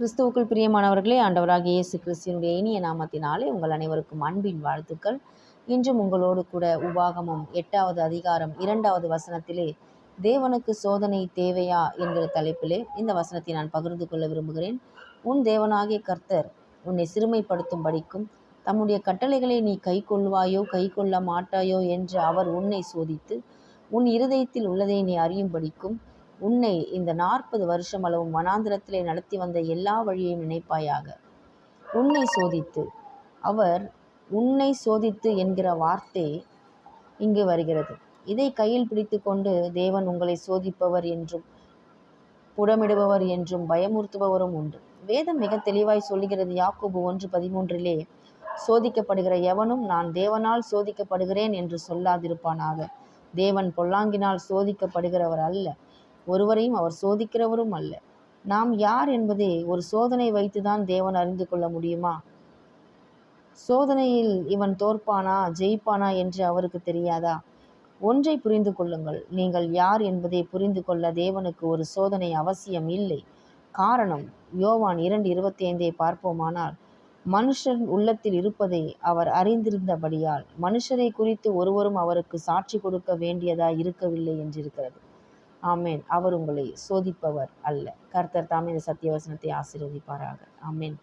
கிறிஸ்துவுக்குள் பிரியமானவர்களே ஆண்டவராகிய இயேசு கிறிஸ்தினுடைய இனிய நாமத்தினாலே உங்கள் அனைவருக்கும் அன்பின் வாழ்த்துக்கள். இன்றும் உங்களோடு கூட உபாகமும் எட்டாவது அதிகாரம் இரண்டாவது வசனத்திலே தேவனுக்கு சோதனை தேவையா? என்கிற தலைப்பிலே இந்த வசனத்தை நான் பகிர்ந்து கொள்ள விரும்புகிறேன். உன் தேவனாகிய கர்த்தர் உன்னை சிறுமைப்படுத்தும் படிக்கும் தம்முடைய கட்டளைகளை நீ கை கொள்வாயோ கை கொள்ள மாட்டாயோ என்று அவர் உன்னை சோதித்து உன் இருதயத்தில் உள்ளதை நீ அறியும்படிக்கும் உன்னை இந்த நாற்பது வருஷம் அளவும் வனாந்திரத்திலே நடத்தி வந்த எல்லா வழியையும் நினைப்பாயாக. உன்னை சோதித்து. அவர் உன்னை சோதித்து என்கிற வார்த்தை இங்கு வருகிறது. இதை கையில் பிடித்து கொண்டு தேவன் உங்களை சோதிப்பவர் என்றும் புடமிடுபவர் என்றும் பயமுறுத்துபவரும் உண்டு. வேதம் மிக தெளிவாய் சொல்லுகிறது. யாக்கோபு ஒன்று பதிமூன்றிலே சோதிக்கப்படுகிற எவனும் நான் தேவனால் சோதிக்கப்படுகிறேன் என்று சொல்லாதிருப்பானாக. தேவன் பொல்லாங்கினால் சோதிக்கப்படுகிறவர் அல்ல. ஒருவரையும் அவர் சோதிக்கிறவரும் அல்ல. நாம் யார் என்பதை ஒரு சோதனை வைத்துதான் தேவன் அறிந்து கொள்ள முடியுமா? சோதனையில் இவன் தோற்பானா ஜெயிப்பானா என்று அவருக்கு தெரியாதா? ஒன்றை புரிந்து கொள்ளுங்கள். நீங்கள் யார் என்பதை புரிந்து கொள்ள தேவனுக்கு ஒரு சோதனை அவசியம் இல்லை. காரணம் யோவான் இரண்டு இருபத்தி ஐந்தை பார்ப்போமானால் மனுஷன் உள்ளத்தில் இருப்பதை அவர் அறிந்திருந்தபடியால் மனுஷரை குறித்து ஒருவரும் அவருக்கு சாட்சி கொடுக்க வேண்டியதாய் இருக்கவில்லை என்றிருக்கிறது. ஆமேன். அவர் உங்களை சோதிப்பவர் அல்ல. கர்த்தர் தாமே இந்த சத்தியவசனத்தை ஆசீர்வதிப்பாராக. ஆமேன்.